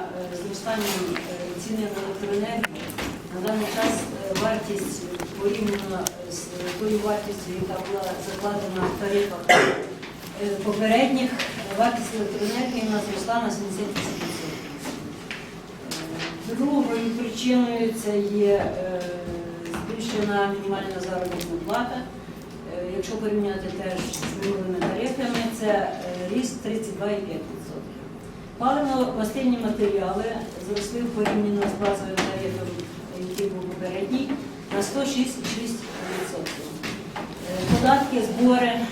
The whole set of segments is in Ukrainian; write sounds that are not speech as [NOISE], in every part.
е, зростанням е, ціни на електроенергію. На даний час е, вартість порівняно з тою вартістю, яка була закладена в тарифах попередніх, вартість електроенергії у нас зросла на 78%. Е, Другою причиною це є збільшена мінімальна заробітна плата. Якщо порівняти теж з минулими тарифами, це ріст 32,5%. Паливно-мастильні матеріали зросли порівняно з базовим тарифом, який був попередній, на 106,6%. Е, Податки, збори, е,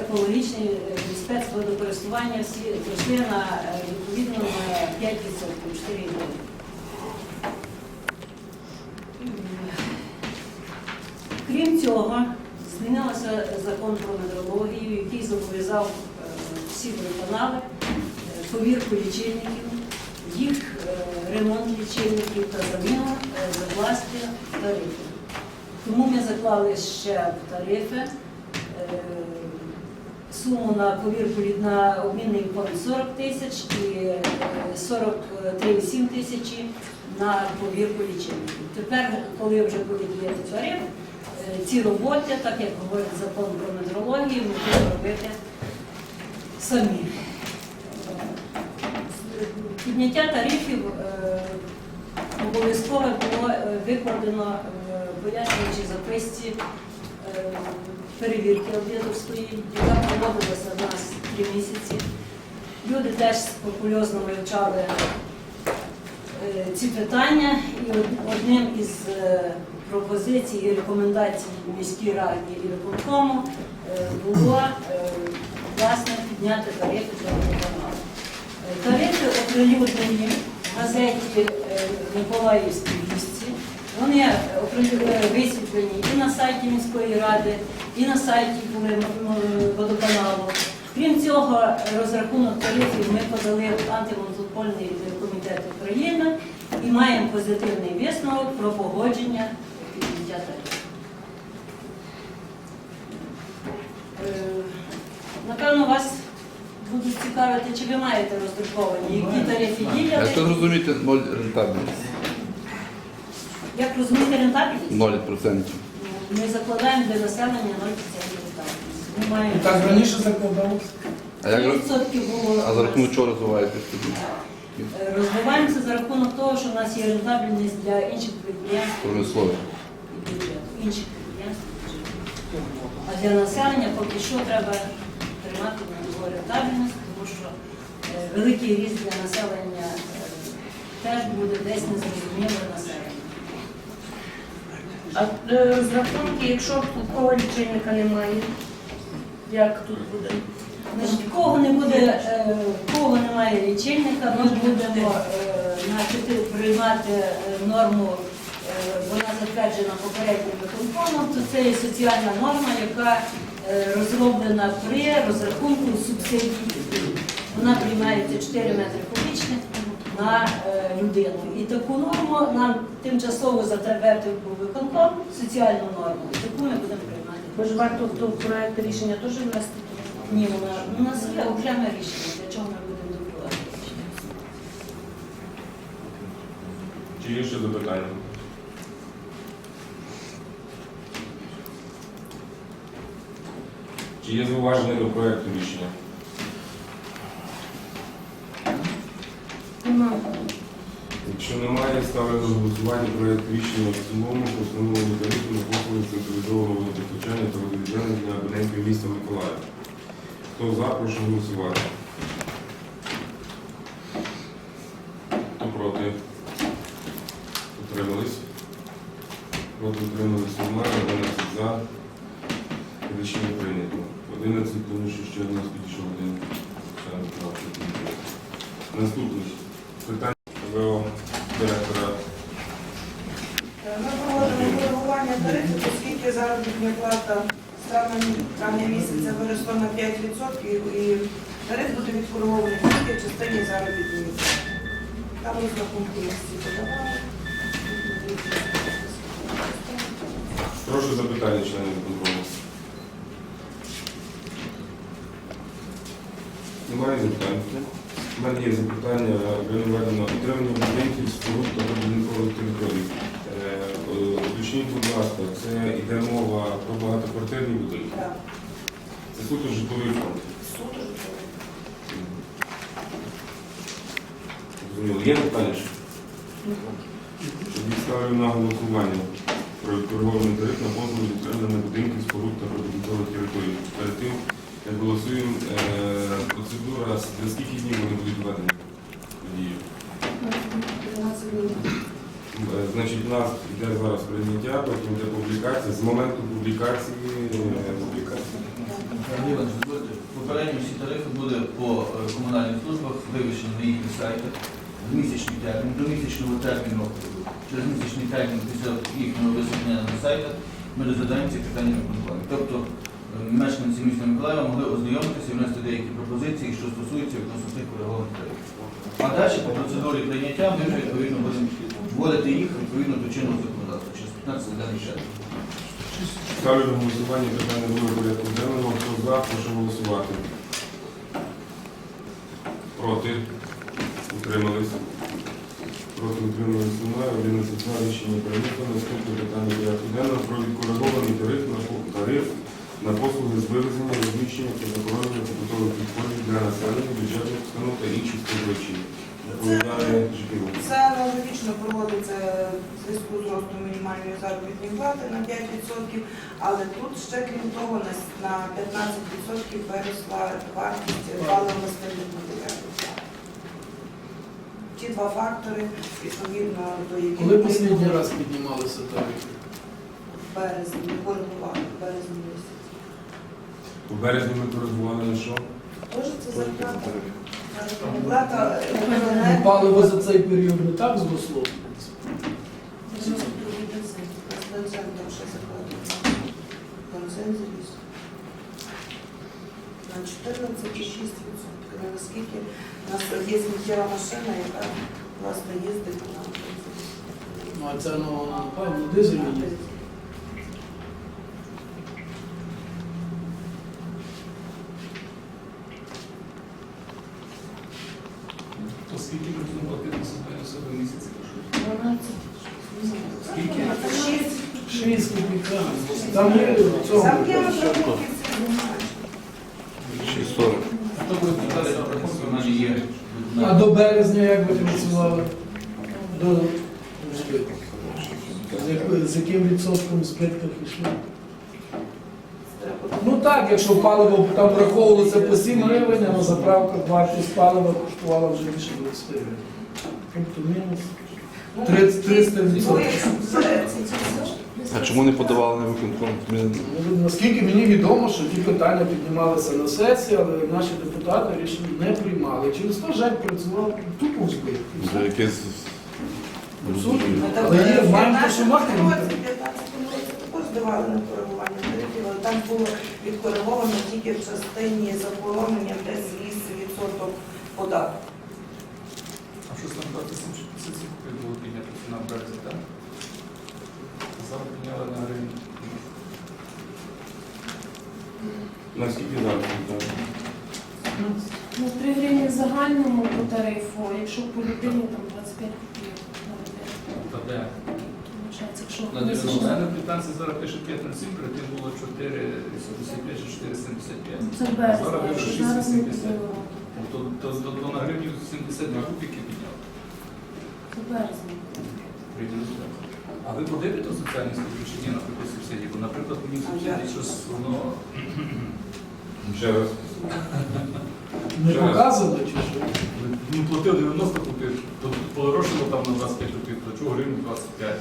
екологічні, е, спецводокористування всі зросли на відповідно на 5%, 4 гривні. Крім цього, змінився закон про метрологію, який зобов'язав всі водоканали повірку лічильників, їх е, ремонт лічильників та заміну е, закласти в тарифи. Тому ми заклали ще тарифи е, суму на повірку на обмінний фонд 40 тисяч і е, 43,7 тисячі на повірку лічильників. Тепер, коли вже буде діяти тариф, ці роботи, так як говорить закон про метрологію, ми будемо робити самі. Підняття тарифів е, обов'язково було е, викладено е, в пояснюючій записці е, перевірки об'єднавської, яка проводилася в нас три місяці. Люди теж скрупульозно вивчали е, ці питання, і одним із е, пропозицій і рекомендацій міській раді і виконкому е, було е, власне підняти тарифи для водоканалу. Тарифи оприлюднені в газеті е, Миколаївській вісті. Вони е, е, висвітлені і на сайті міської ради, і на сайті водоканалу. Крім цього, розрахунок тарифів ми подали в антимонопольний комітет України і маємо позитивний висновок про погодження підняття тарифів. Напевно, вас будуть цікавити, чи ви маєте роздруковані, які тарифи Якщо діяли. зрозуміти, ноль рентабельність. Як розуміти рентабельність? 0%. Ми закладаємо для населення 0% рентабельність. Ми маємо так раніше закладалось. А як роз- 3% було. а за рахунок чого розвиваєтесь тоді? Е, Розвиваємося за рахунок того, що в нас є рентабельність для інших підприємств Промислові. і бюджету. Інших підприємств і бюджету. А для населення поки що треба тримати на його тому що е, великий ріст для населення е, теж буде десь незрозуміле населення. А е, розрахунки, якщо такого лічильника немає, як тут буде? Значить, кого не буде, кого немає лічильника, ми будемо значить, приймати норму, вона затверджена попереднім виконкомом, то це є соціальна норма, яка розроблена при розрахунку субсидій. Вона приймається 4 метри кубічних на е, людину. І таку норму нам тимчасово затвердив був виконком, соціальну норму. І таку ми будемо приймати. Може варто в той проект рішення теж внести? Ні, вона у нас є окреме рішення, для чого ми будемо рішення. Чи є ще запитання? Чи є зауваження до проекту рішення? Немає. Якщо немає, ставлю на голосування проєкт рішення в цілому по встановленню тарифу на послуги централізованого водопостачання та водовідведення абонентів міста Миколаїв. Хто за, прошу голосувати. Хто проти? Утримались? Проти утримались немає, 11 за. Рішення прийнято. 11, тому що ще у нас підійшов один член виконавчого комітету. Наступне питання ВО директора Ми проводимо коригування тарифів, оскільки заробітна плата з травня, травня місяця виросла на 5% і буде тільки в частині заробітної плати. Там розрахунки ми всі подавали. Прошу запитання членів виконкому. Немає запитань. У мене є запитання, виноведено отримання будинків споруд та будинкових територій. Е, Уточніть, будь ласка, це йде мова про багатоквартирні будинки. Так, Це суто житловий фонд. суто житловий. Зрозуміло. Є питання? Тоді ставлю на голосування про відкоригований тариф на послуги з утримання будинків, споруд та прибудинкових територій. Перед тим, як голосуємо, е, процедура, за скільки днів вони будуть введені? в дію? Е, Значить, у нас йде зараз прийняття, потім йде публікація. З моменту публікації е, публікації. Іван, дозвольте, Попередньо всі тарифи були по е, комунальних службах вивішені на їхніх сайтах в місячний термін. До місячного терміну, через місячний термін після їхнього висвітлення на сайтах ми розглядаємо ці питання виконкомі. Тобто е, мешканці міста Миколаєва могли ознайомитися і внести деякі пропозиції, що стосуються відносно коригованих тарифів. А далі по процедурі прийняття ми вже відповідно будемо вводити їх відповідно до чинного законодавства через 15 денний червня. Ставлю на голосування питання другого порядку денного. Хто за, прошу голосувати. Проти? Утримались? Проти утримались немає. 11 за рішення прийнято. Наступне питання порядку денного про відкоригований тариф на тариф на послуги з вивезення, розміщення та захоронення побутових відходів для населення, бюджетних установ та інших споживачів. Жиків. Це аналогічно проводиться в зв'язку з ростом мінімальної заробітної плати на 5%, але тут ще крім того на 15% виросла вартість паливно-мастильних матеріалів. Ті два фактори, відповідно до яких Коли останній раз піднімалися тарифи? в березні ми коригували в березні місяці. У березні ми коригували на що? Тож це зарплата. Зарплата е, Ну, електроенергії. Паливо за цей період не так зросло. Бензин там ще закладено. Бензин заліз. На 14,6%. Наскільки у нас є сміттєва машина, яка власне їздить на. Ну, а це ну, напевно дизельні є. То скільки ми будемо платити за себе місяці? Скільки? Шість. Шість копійками. Там є цього. Сам я розрахунки всі знаю. 640. Хто буде питати про рахунки, в мене є. А до березня як ви працювали? До збитку. З, якою- з яким відсотком в збитках йшли? Ну так, якщо паливо там враховувалося по 7 гривень, а на заправках вартість палива коштувала вже більше 20 гривень. Тобто мінус. Ну, 30 300 Ну. А чому не подавали на виконком? Ну, Наскільки мені відомо, що ті питання піднімалися на сесії, але наші депутати рішення не приймали. Через то жаль працював тупо в збитку. Якесь Але є, в маємо 15 посумати. році, в 15 році також давали на коригування тарифів, але там було відкориговано тільки в частині захоронення десь 8% податку. А що там 27 купів було піднято на березі, так? Зараз підняли на гривні. Наскільки зараз? так? Ну, 3 гривні в загальному по тарифу, якщо по людині там 25 копійок. на людину. Та де? Виходить, якщо На місячно. 90 на квитанції зараз пише 507, перед тим було 4,85 чи 4,75. Це в Зараз якщо вище зараз не 6,70. було. То, то, то, то на гривні 72 копійки підняли. Це. А ви подивите соціальні служби чи ні, наприклад, субсидії? Бо, наприклад, мені субсидії щось воно Ще раз. Не Ще раз. показували чи що? ну, платив 90 копійок, то подорожчало там на 25 копійок, то чого гривню 25?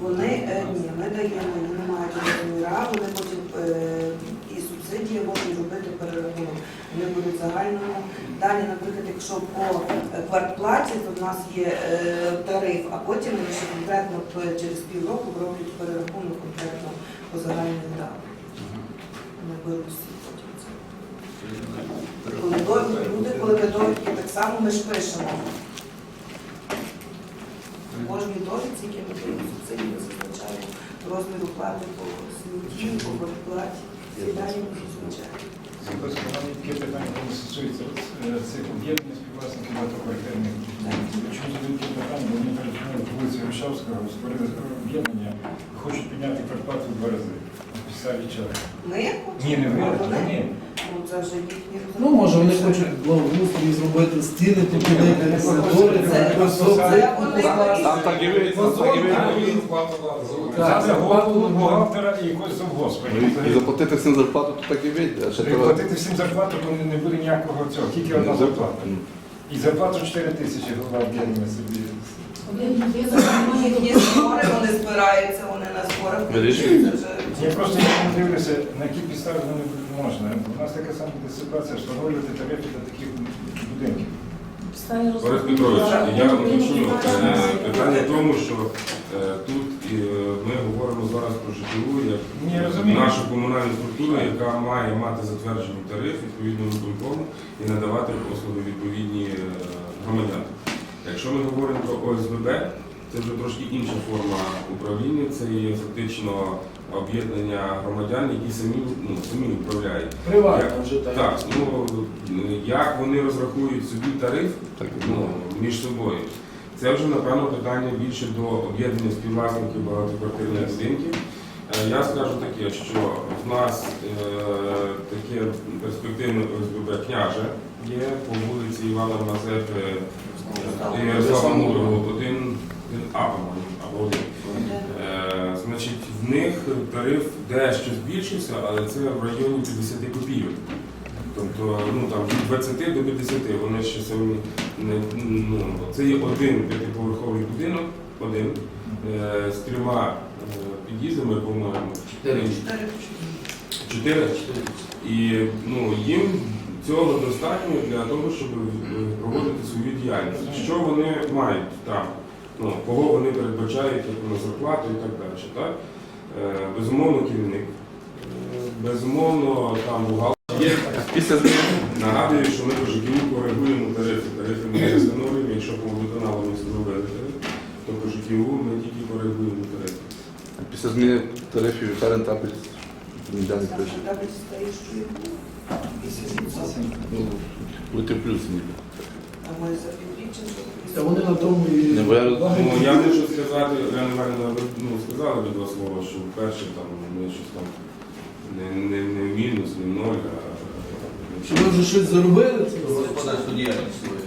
Вони е, ні, ми даємо, вони не мають розміра, вони потім е, і субсидії можуть робити перерахунок. Вони будуть загальному. Далі, наприклад, якщо по е, квартплаті, то в нас є е, тариф, а потім вони ще конкретно через півроку роблять перерахунок конкретно по загальним видаткам. Вони беруть всі потім це. Коли довідки, люди, коли довідки, так само ми ж пишемо. В кожній довідці, які ми даємо субсидії, ми зазначаємо розмір оплати по смітті, по квартплаті. Ці дані ми зазначаємо. Таке питання, воно стосується е, цих об'єднань співпраці власники багатоквартирних. Чому задають таке питання? Бо мені перед вулиці Вишавського створили об'єднання, хочуть підняти квартплату в два рази. Підставі чого? Ми Ні, не ви, вони? Ну, це вже їхні Ну, може, вони хочуть благоустрій зробити стіни, побілити, коридори, Це- Там так і ви, там так і голову бухгалтера і якогось завгоспа. І заплатити всім зарплату, то так і вийде. А ще треба... Платити всім зарплату, то не буде ніякого цього, тільки одна зарплата. Ну, І зарплату 4 тисячі голова об'єднання собі. Ну, їхні збори, вони збираються, вони на зборах. Вирішують. Це вже- Я просто не дивлюся, на які підстави вони можна. У нас така сама ситуація, встановлювати тарифи для таких будинків. Борис Петрович, я уточню. Е, Питання в тому, що е, тут е, ми говоримо зараз про ЖКУ як Ні, розумію. нашу комунальну структуру, яка має мати затверджений тариф відповідно виконкому і надавати послуги відповідні е, громадянам. Якщо ми говоримо про ОСББ, це вже трошки інша форма управління, це є фактично об'єднання громадян, які самі, ну, самі управляють. Приватно вже так. Так, ну як вони розрахують собі тариф Так ну, між собою, це вже напевно питання більше до об'єднання співвласників багатоквартирних будинків. Е, Я скажу таке, що в нас е, таке перспективне ОСББ княже є по вулиці Івана Мазепи і Ярослава Мудрого, один, один або один. Е, Значить, в них тариф дещо збільшився, але це в районі 50 копійок. Тобто, ну там від 20 до 50, вони ще самі не ну, це є один п'ятиповерховий будинок, один е, з трьома е, під'їздами, по-моєму. Чотири. Чотири. І ну, їм цього достатньо для того, щоб е, проводити свою діяльність. Що вони мають там? Ну, кого вони передбачають як на зарплату і так далі. Так? Е, безумовно, керівник. Е, безумовно, там бухгалтер. Є Після зміни Нагадую, що ми по ЖКУ коригуємо тарифи. Тарифи ми не встановлюємо, якщо по водоканалу ми встановили тариф, то по ЖКУ ми тільки коригуємо тарифи. після зміни тарифів яка рентабельність ніде не пише. Там стоїть, що і було. 8%. Ну, бути в плюсі ніби. А ми за півріччя, що Та вони на тому і Не, бо я- Ну, я можу сказати, Іванівна, ну, сказали ви два слова, що вперше там ми щось там не, не, не мінус, не ноль, а Чи ви вже щось заробили? це? Господарську діяльність свою.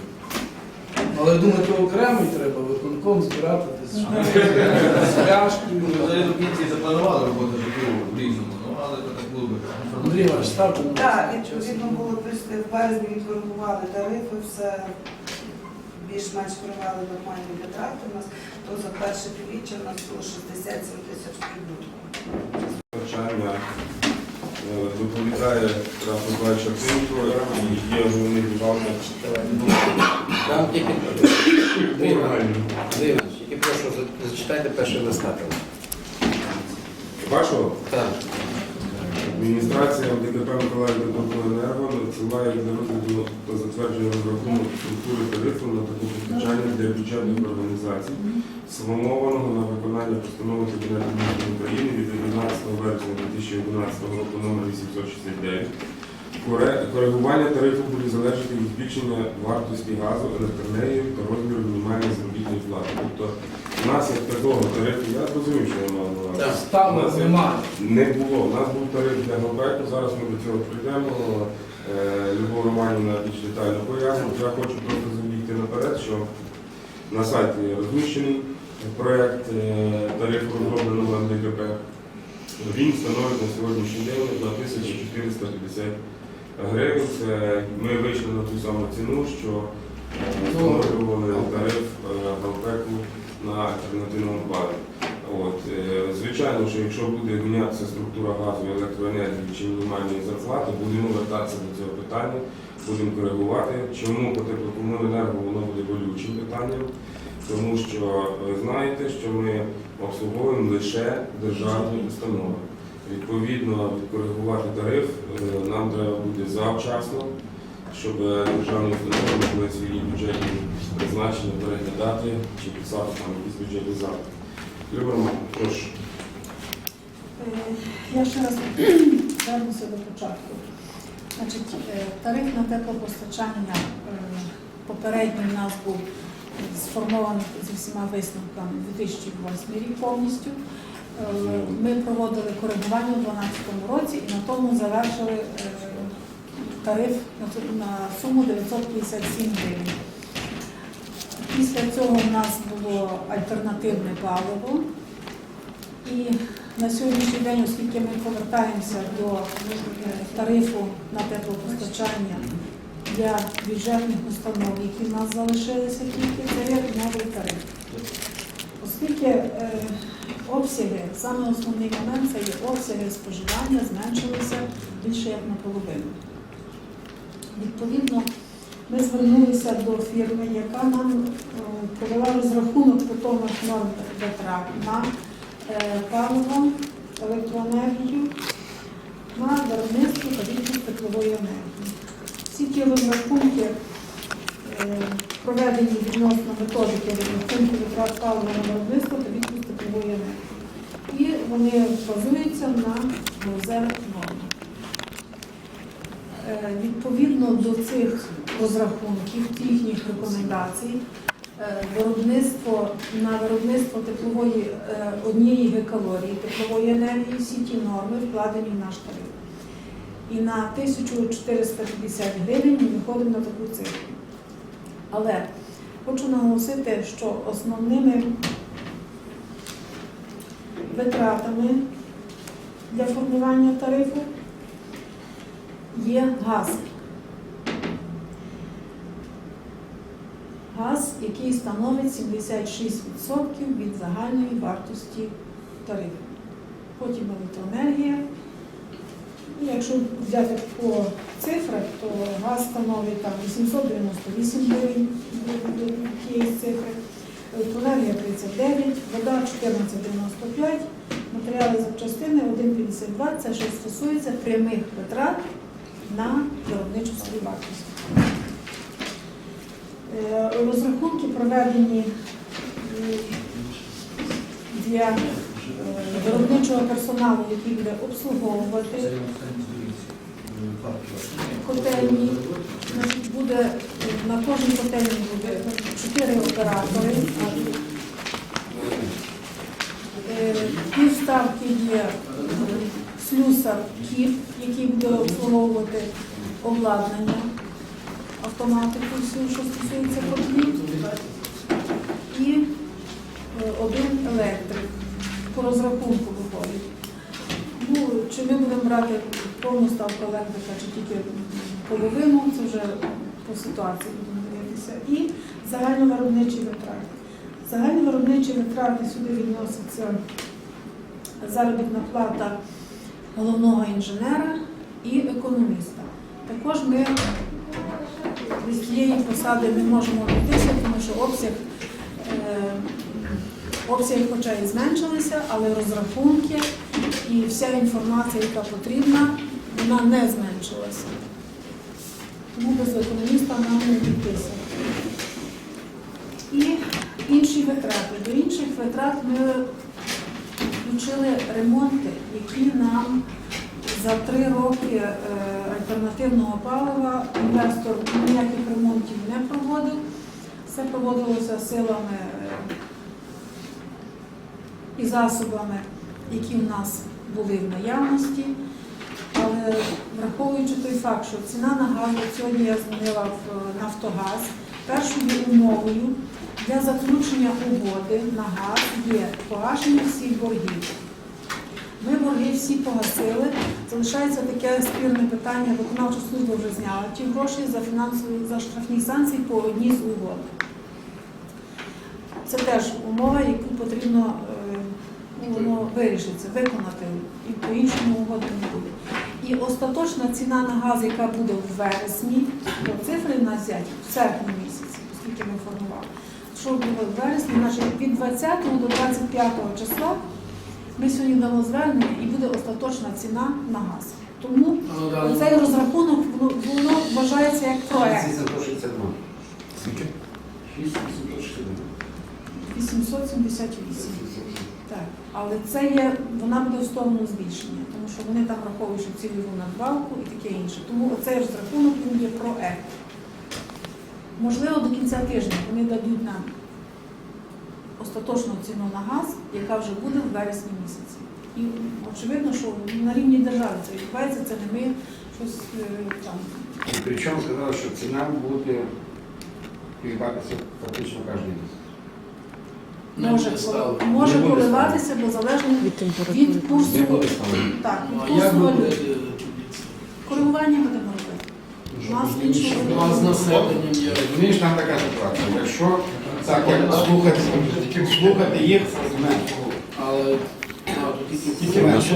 Але думаю, то окремий треба виконком збирати десь [LAUGHS] з пляшкою. Ми взагалі до кінці запланували роботу ЖКУ в різному, ну але це так було би. Андрій Іванович, ставте на Так, відповідно було в березні відкоригували тарифи, все більш-менш привели нормальні витрати у нас, то за перше півріччя у нас було 67 тисяч прибутку. навчання е, доповідає Миколаївич Артемко і є головний бухгалтер. Там тільки Дивно, тільки прошу зачитайте перший листа. Вашого Так. Адміністрація ДКП Миколаїв Енерго надсилає для розгляду та затвердження розрахунок структури тарифу на таку постачання для бюджетних організацій, сформованого на виконання постанови Кабінету міністрів України від 11 вересня 2011 року номер 869. Коригування тарифу буде залежати від збільшення вартості газу, електроенергії та розміру мінімальної заробітної плати. Тобто у нас як такого тарифу, я зрозумів, що увазі. Так. Ставок немає. не було. У нас був тариф для ГОБЕКу, зараз ми до цього прийдемо. Е, Любов Романівна більш детально пояснить. Я хочу просто забігти наперед, що на сайті розміщений проєкт е, тарифу розробленого на ДКП. Він становить на сьогоднішній день 2450 гривень. Це ми вийшли на ту саму ціну, що е, встановлювали тариф е, на альтернативному паливі. От, е, звичайно, що якщо буде мінятися структура газу електроенергії чи мінімальної зарплати, будемо вертатися до цього питання, будемо коригувати. Чому по теплокомуненерго воно буде болючим питанням? Тому що ви знаєте, що ми обслуговуємо лише державні установи. Відповідно, відкоригувати тариф е, нам треба буде завчасно, щоб державні установи могли свої бюджетні призначення переглядати чи писати там якісь бюджетні запити. Любимо, прошу. Е, Я ще раз вернуся до початку. Значить, е, тариф на теплопостачання е, попередній у нас був сформований зі всіма висновками 2008 рік повністю. Ми проводили коригування у 2012 році і на тому завершили тариф на суму 957 гривень. Після цього в нас було альтернативне паливо. І на сьогоднішній день, оскільки ми повертаємося до тарифу на теплопостачання для бюджетних установ, які в нас залишилися тільки, це новий тариф. Оскільки е, обсяги, саме основний момент це є обсяги споживання зменшилися більше як наполовину. Відповідно, ми звернулися до фірми, яка нам е, провела розрахунок питомих норм витрат на паливо, електроенергію, на виробництво та відпуск теплової енергії. Всі ті розрахунки е, проведені відносно методики розрахунку витрат палива на виробництво та відпуск теплової енергії. І вони базуються на МОЗЕР нормах. Е, Відповідно до цих розрахунків, їхніх рекомендацій, е, виробництво на виробництво теплової е, однієї гекалорії теплової енергії всі ті норми вкладені в наш тариф. І на 1450 гривень ми виходимо на таку цифру. Але хочу наголосити, що основними витратами для формування тарифу є газ. Газ, який становить 76% від загальної вартості тарифу. Потім електроенергія. Якщо взяти по цифрах, то газ становить там 898 гривень тієї цифри, електроенергія 39, вода 14,95, матеріали запчастини 1,52. Це що стосується прямих витрат на виробничу вартість. Е, Розрахунки проведені для е, виробничого персоналу, який буде обслуговувати котельні. Буде на кожній котельні буде чотири оператори. Е, Півставки є слюсар КІП, який буде обслуговувати обладнання, автоматику, що стосується котлів, і е, один електрик по розрахунку виходить. Ну, чи ми будемо брати повну ставку електрика, чи тільки половину, це вже по ситуації будемо дивитися. І загальновиробничі витрати. Загальновиробничі витрати сюди відносяться заробітна плата головного інженера і економіста. Також ми з цієї посади не можемо обійтися, тому що обсяг, е, обсяг хоча і зменшилися, але розрахунки і вся інформація, яка потрібна, вона не зменшилася. Тому без економіста нам не обійтися. І інші витрати. До інших витрат ми включили ремонти, які нам за три роки е, альтернативного палива інвестор ніяких ремонтів не проводив. Все проводилося силами е, і засобами, які в нас були в наявності. Але враховуючи той факт, що ціна на газ, сьогодні я дзвонила в е, Нафтогаз, першою умовою для заключення угоди на газ є погашення всіх боргів. Ми борги всі погасили. Залишається таке спірне питання, виконавча служба вже зняла ті гроші за фінансові за штрафні санкції по одній з угод. Це теж умова, яку потрібно е, воно вирішиться, виконати, і по-іншому угоди не буде. І остаточна ціна на газ, яка буде в вересні, то цифри в нас взяті в серпні місяці, оскільки ми формували. Що буде в вересні, значить від 20 до 25 числа ми сьогодні дамо звернення і буде остаточна ціна на газ. Тому Ну, да, цей розрахунок воно, воно вважається як проект 878. Так, але це є, вона буде в сторону збільшення, тому що вони там враховують ще цільову надбавку і таке інше. Тому оцей розрахунок він є проект. Можливо, до кінця тижня вони дадуть нам остаточну ціну на газ, яка вже буде в вересні місяці. І очевидно, що на рівні держави це відбувається, це не ми щось е, там. І причому сказали, що ціна буде колебатися фактично кожен місяць. Може, може коливатися, бо залежно від курсу. Так, Ну, від курсу ви валют. Коригування будемо робити. У нас іншого Ну, а з населенням є. Розумієш, там така ситуація. Якщо так, як слухати, слухати їх, Але тільки менше.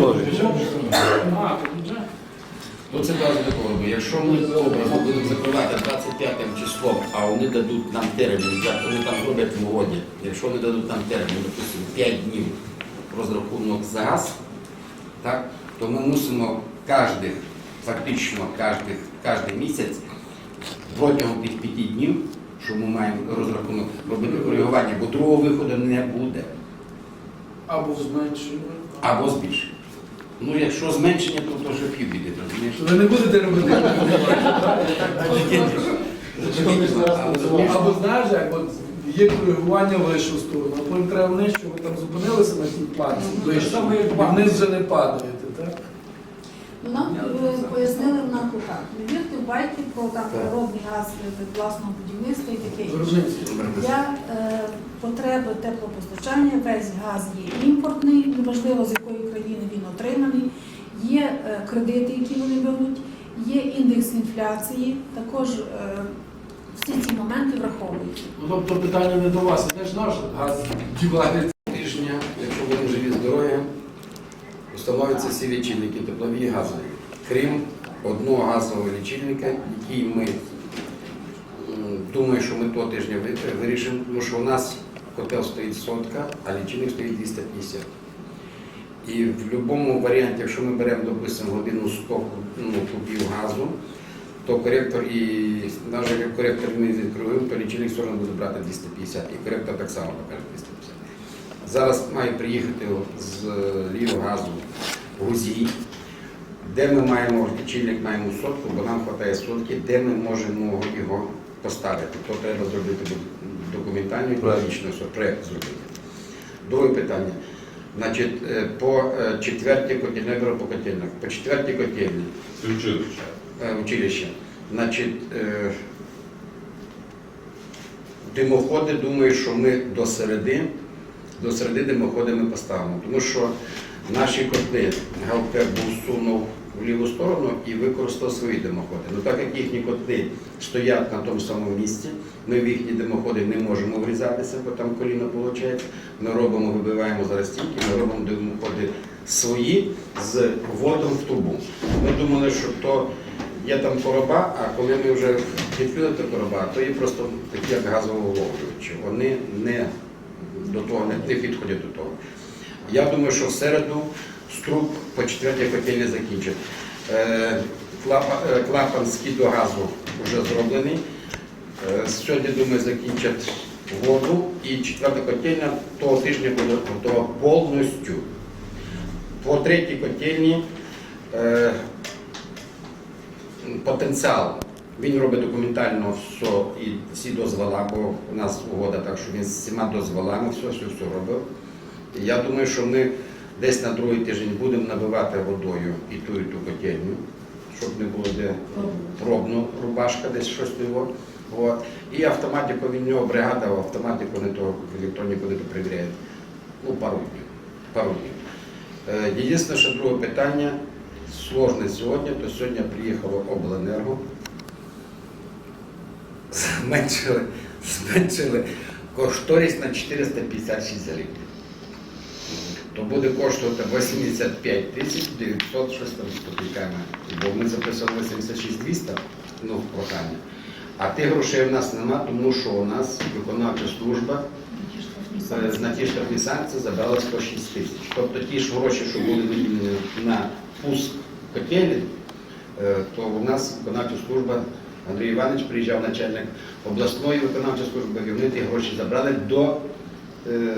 То це база такого. Якщо ми образно будемо закривати 25 числом, а вони дадуть нам термін, як вони там роблять в угоді, якщо вони дадуть нам термін, допустимо, 5 днів розрахунок за газ, так, то ми мусимо кожних, фактично кожних, кожен місяць протягом тих 5 днів, що ми маємо розрахунок, робити коригування, бо другого виходу не буде. Або зменшуємо. Або збільшення. Ну, якщо зменшення, то, то вже півбіди, розумієш? Ви не будете робити. Або знаєш, як от є коригування в вищу сторону, а потім треба щоб ви там зупинилися на тій плані. вище. І вниз вже не падаєте, так? Нам е, пояснили нам так. Не вірте в байки про там природний газ від власного будівництва і таке інше. Для е, потреби теплопостачання весь газ є імпортний, неважливо з якої країни він отриманий. Є е, кредити, які вони беруть, є індекс інфляції. Також е, всі ці моменти враховуються. Ну, тобто питання не до вас, а де ж наш газ дівається? тижня, якщо будемо живі здоров'я, встановлюються всі лічильники теплові і газові, крім одного газового лічильника, який ми думаю, що ми того тижня вирішимо, тому що у нас котел стоїть сотка, а лічильник стоїть 250. І в будь-якому варіанті, якщо ми беремо, допустимо, годину 100 куб- ну, кубів газу, то коректор і навіть як коректор ми відкриємо, то лічильник все одно буде брати 250, і коректор так само покаже 250. Зараз має приїхати з Львівгазу Гузій, де ми маємо лічильник, маємо сотку, бо нам вистачає сотки, де ми можемо його поставити. То треба зробити документальну екологічну проєкт зробити. Друге питання. Значить, е, по е, четвертій котельні, я беру по котельнях, по четвертій котельні училище. е, училище. Значить, димоходи, думаю, що ми до середи, до середи димоходи ми поставимо. Тому що наші котли ГЛП був сунув в ліву сторону і використав свої димоходи. Ну так як їхні котли стоять на тому самому місці, ми в їхні димоходи не можемо врізатися, бо там коліно виходить. Ми робимо, вибиваємо зараз стінки, ми робимо димоходи свої з вводом в трубу. Ми думали, що то є там короба, а коли ми вже відкрили ту короба, то є просто такі як газоволовлювачі. Вони не до того не підходять до того. Я думаю, що в середу струб по четвертій котельні закінчить. Е, клапан, е, клапан газу вже зроблений. Е, Сьогодні, думаю, закінчать воду і четверта котельня того тижня буде готова повністю. По третій котельні потенціал. Він робить документально все і всі дозвола, бо у нас угода так, що він з всіма дозволами все, все, все робив. Я думаю, що ми десь на другий тиждень будемо набивати водою і ту, і ту котельню, щоб не було де пробну рубашка, десь щось його. От. І автоматику від нього бригада автоматику не то в електроніку не то перевіряє. Ну, пару днів. Пару днів. Е, Єдине, що друге питання, сложне сьогодні, то сьогодні приїхало обленерго. Зменшили, зменшили кошторис на 456 гривень. То буде коштувати 85 тисяч 900 щось там з копійками. Бо ми записали 86 200, ну, в прохання. А тих грошей у нас нема, тому що у нас виконавча служба е, на ті штрафні санкції забрала 106 тисяч. Тобто ті ж гроші, що були виділені на пуск котелі, е, то у нас виконавча служба, Андрій Іванович приїжджав начальник обласної виконавчої служби, і вони ті гроші забрали до е,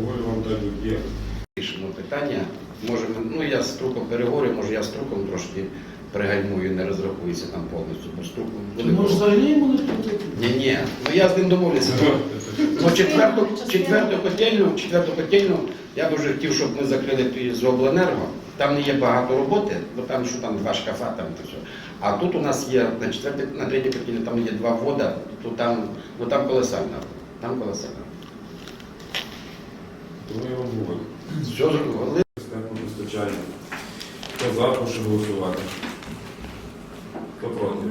говорю вам так, як є. вирішимо питання. Може, ну я з труком переговорю, може я з труком трошки пригальмує, не розрахується там повністю по струку. Вони взагалі йому не платити? ні, ні, ну я з ним домовлюся. Ну, четверту, четверту котельну, четверту котельну, я б вже хотів, щоб ми закрили з обленерго. Там не є багато роботи, бо там що там два шкафа, там то все. А тут у нас є на четвертій, на третій картині там є два вода, то там, ну там колосально. Там колосально. Тому я вам говорю. Все зробили. постачання. Хто за, прошу голосувати. Хто проти?